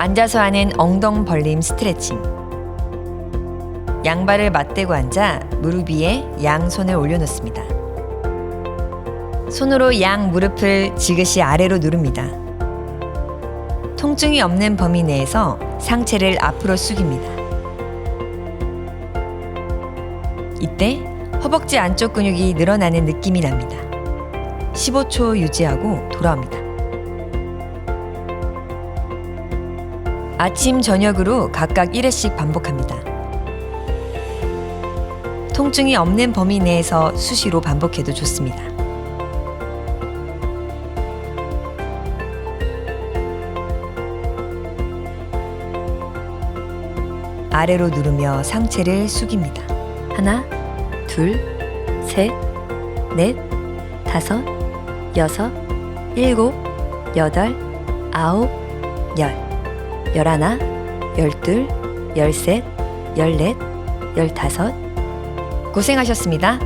앉아서 하는 엉덩 벌림 스트레칭. 양발을 맞대고 앉아 무릎 위에 양손을 올려놓습니다. 손으로 양 무릎을 지그시 아래로 누릅니다. 통증이 없는 범위 내에서 상체를 앞으로 숙입니다. 이때 허벅지 안쪽 근육이 늘어나는 느낌이 납니다. 15초 유지하고 돌아옵니다. 아침, 저녁으로 각각 1회씩 반복합니다. 통증이 없는 범위 내에서 수시로 반복해도 좋습니다. 아래로 누르며 상체를 숙입니다. 하나, 둘, 셋, 넷, 다섯, 여섯, 일곱, 여덟, 아홉, 열, 열하나, 열둘, 열셋, 열넷, 열다섯. 고생하셨습니다.